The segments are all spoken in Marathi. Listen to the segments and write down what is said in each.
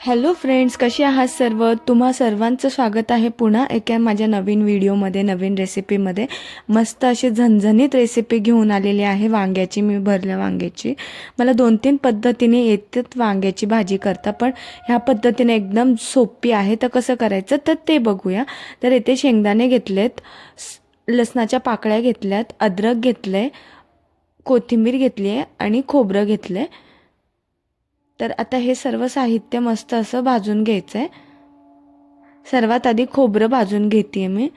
हॅलो फ्रेंड्स कसे आहात सर्व? तुम्हा सर्वांचं स्वागत आहे पुन्हा एका माझ्या नवीन व्हिडिओमध्ये नवीन रेसिपीमध्ये. मस्त अशी झणझणीत रेसिपी घेऊन आलेली आहे वांग्याची मी भरल्या वांग्याची. मला दोन तीन पद्धतीने येतात वांग्याची भाजी करता पण ह्या पद्धतीने एकदम सोपी आहे. तर कसं करायचं? तर ते बघूया. तर येथे शेंगदाणे घेतलेत स- लसणाच्या पाकळ्या घेतल्यात अद्रक घेतलं आहे कोथिंबीर घेतली आहे आणि खोबरं घेतलं आहे तर आता हे सर्व साहित्य मस्त असं भाजून घ्यायचं आहे सर्वात आधी खोबरं भाजून घेते मी.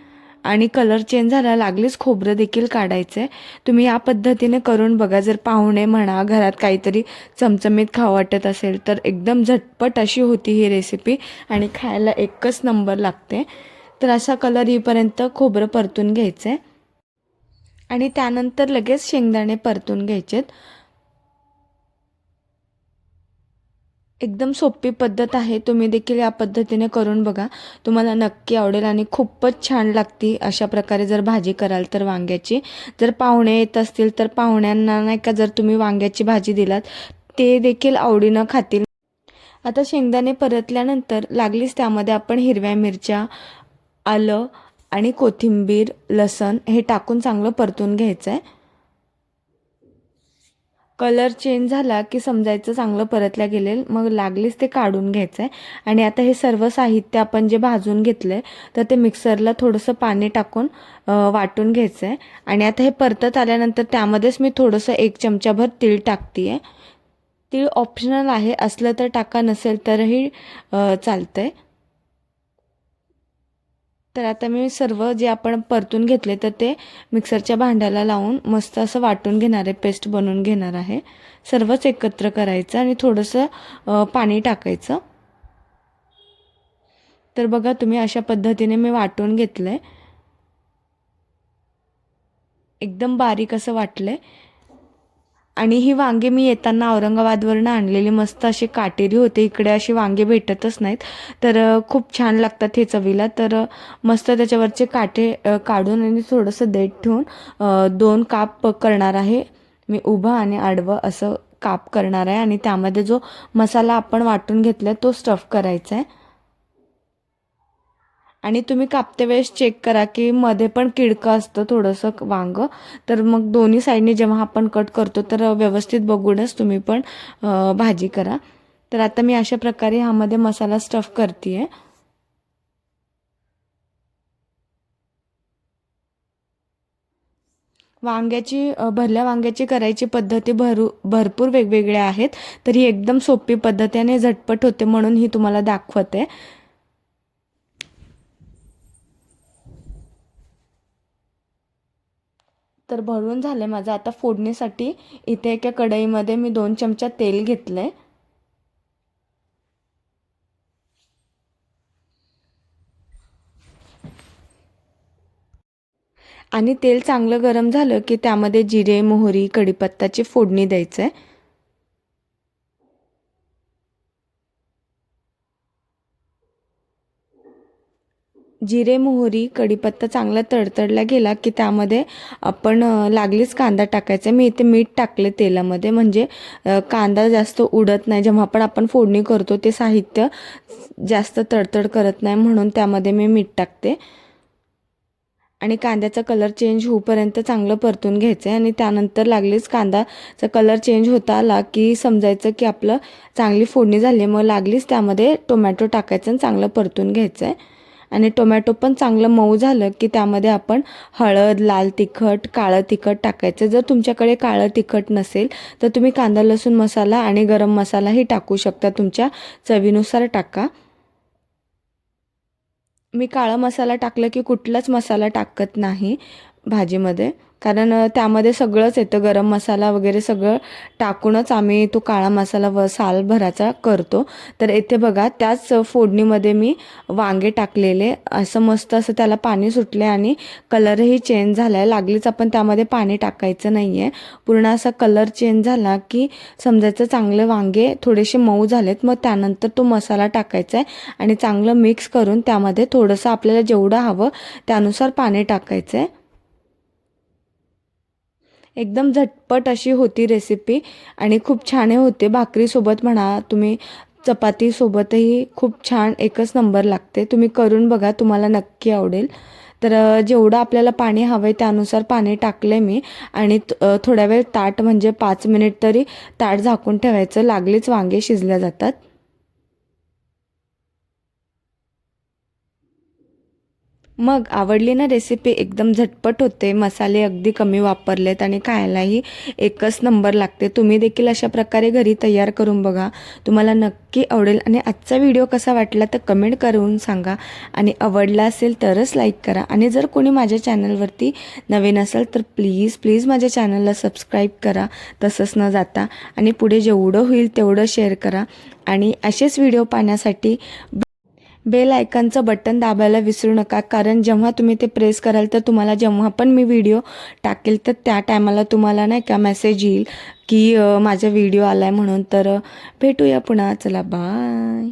आणि कलर चेंज झाला लागलीच खोबरं देखील काढायचं आहे तुम्ही या पद्धतीने करून बघा. जर पाहुणे म्हणा घरात काहीतरी चमचमीत खावं वाटत असेल तर एकदम झटपट अशी होती ही रेसिपी आणि खायला एकच नंबर लागते. तर असा कलर येईपर्यंत खोबरं परतून घ्यायचं आहे आणि त्यानंतर लगेच शेंगदाणे परतून घ्यायचेत. एकदम सोपी पद्धत आहे. तुम्ही देखील या पद्धतीने करून बघा. तुम्हाला नक्की आवडेल आणि खूपच छान लागते अशा प्रकारे जर भाजी कराल तर वांग्याची. जर पाहुणे येत असतील तर पाहुण्यांना नाही का जर तुम्ही वांग्याची भाजी दिलात ते देखील आवडीनं खातील. आता शेंगदाणे परतल्यानंतर लागलीच त्यामध्ये आपण हिरव्या मिरच्या आलं आणि कोथिंबीर लसण हे टाकून चांगलं परतून घ्यायचं आहे कलर चेंज झाला की समजायचं चांगलं परतल्या गेलेल. मग लागलीच ते काढून घ्यायचं आहे आणि आता हे सर्व साहित्य आपण जे भाजून घेतलं आहे तर ते मिक्सरला थोडंसं पाणी टाकून वाटून घ्यायचं आहे आणि आता हे परतत आल्यानंतर त्यामध्येच मी थोडंसं एक चमचाभर तीळ टाकते आहे तीळ ऑप्शनल आहे असलं तर टाका नसेल तरही चालतं आहे तर आता मी सर्व जे आपण परतून घेतले तर ते मिक्सरच्या भांड्याला लावून मस्त असं वाटून घेणार आहे पेस्ट बनवून घेणार आहे. सर्वच एकत्र करायचं आणि थोडंसं पाणी टाकायचं. तर बघा तुम्ही अशा पद्धतीने मी वाटून घेतलं आहे एकदम बारीक असं वाटलं आहे आणि ही वांगे मी येताना औरंगाबादवरनं आणलेली मस्त अशी काटेरी होते. इकडे अशी वांगे भेटतच नाहीत. तर खूप छान लागतात हे चवीला. तर मस्त त्याच्यावरचे काटे काढून आणि थोडंसं देठ ठेवून दोन काप करणार आहे. मी उभं आणि आडवं असं काप करणार आहे. आणि त्यामध्ये जो मसाला आपण वाटून घेतला आहे तो स्टफ करायचा आहे आणि तुम्ही कापते वेळेस चेक करा की मध्ये पण किडकं असतं थोडंसं वांगं. तर मग दोन्ही साईडने जेव्हा आपण कट करतो तर व्यवस्थित बघूनच तुम्ही पण भाजी करा. तर आता मी अशा प्रकारे ह्यामध्ये मसाला स्टफ करते आहे वांग्याची भरल्या वांग्याची करायची पद्धती भरू भरपूर वेगवेगळ्या आहेत. तर ही एकदम सोपी पद्धतीने झटपट होते म्हणून ही तुम्हाला दाखवते. तर भरून झालं माझं. आता फोडणीसाठी इथे एका कढईमध्ये मी दोन चमचा तेल घेतलं आहे आणि तेल चांगलं गरम झालं की त्यामध्ये जिरे मोहरी कढीपत्ताची फोडणी द्यायचं आहे जिरे मोहरी कढीपत्ता चांगला तडतडला गेला की त्यामध्ये आपण लागलीच कांदा टाकायचा. मी इथे मीठ टाकले तेलामध्ये. म्हणजे कांदा जास्त उडत नाही. जेव्हा पण आपण फोडणी करतो ते साहित्य जास्त तडतड करत नाही म्हणून त्यामध्ये मी मीठ टाकते. आणि कांद्याचा कलर चेंज होऊपर्यंत चांगलं परतून घ्यायचं आहे. आणि त्यानंतर लागलीच कांदाचा कलर चेंज होता आला की समजायचं की आपलं चांगली फोडणी झाली मग लागलीच त्यामध्ये टोमॅटो टाकायचं आणि चांगलं परतून घ्यायचं आहे. आणि टोमॅटो पण चांगलं मऊ झालं की त्यामध्ये आपण हळद लाल तिखट काळं तिखट टाकायचं. जर तुमच्याकडे काळं तिखट नसेल तर तुम्ही कांदा लसूण मसाला आणि गरम मसालाही टाकू शकता. तुमच्या चवीनुसार टाका. मी काळा मसाला टाकलं की कुठलाच मसाला टाकत नाही. भाजीमध्ये. कारण त्यामध्ये सगळंच येतं. गरम मसाला वगैरे सगळं टाकूनच आम्ही तो काळा मसाला व सालभराचा करतो. तर येथे बघा त्याच फोडणीमध्ये मी वांगे टाकलेले. असं मस्त असं त्याला पाणी सुटले आणि कलरही चेंज झाला आहे लागलीच आपण त्यामध्ये पाणी टाकायचं नाही आहे पूर्ण असा कलर चेंज झाला की समजायचं चांगले वांगे थोडेसे मऊ झालेत. मग त्यानंतर तो मसाला टाकायचा आहे आणि चांगलं मिक्स करून त्यामध्ये थोडंसं आपल्याला जेवढं हवं त्यानुसार पाणी टाकायचं आहे एकदम झटपट अशी होती रेसिपी आणि खूप छान होते. भाकरीसोबत म्हणा तुम्ही चपातीसोबतही खूप छान एकच नंबर लागते. तुम्ही करून बघा तुम्हाला नक्की आवडेल. तर जेवढं आपल्याला पाणी हवं आहे त्यानुसार पाणी टाकले मी आणि थोड्या वेळ ताट म्हणजे पाच मिनिट तरी ताट झाकून ठेवायचं. लागलीच वांगे शिजल्या जातात. मग आवडली ना रेसिपी एकदम झटपट होते. मसाले अगदी कमी वापरलेत आणि खायलाही एकच नंबर लागते. तुम्ही देखील अशा प्रकारे घरी तयार करून बघा. तुम्हाला नक्की आवडेल. आणि आजचा व्हिडिओ कसा वाटला तर कमेंट करून सांगा. आणि आवडला असेल तरच लाईक करा. आणि जर कोणी माझ्या चॅनलवरती नवीन असेल तर प्लीज प्लीज माझ्या चॅनलला सबस्क्राईब करा. तसंच न जाता. आणि पुढे जेवढं होईल तेवढं शेअर करा. आणि असेच व्हिडिओ पाहण्यासाठी बेल आयकनचं बटन दाबायला विसरू नका कारण जेव्हा तुम्ही ते प्रेस कराल तर तुम्हाला जेव्हा पण मी व्हिडिओ टाकेल तर त्या टायमाला तुम्हाला नाही का मेसेज येईल की माझा व्हिडिओ आला आहे म्हणून. तर भेटूया पुन्हा. चला बाय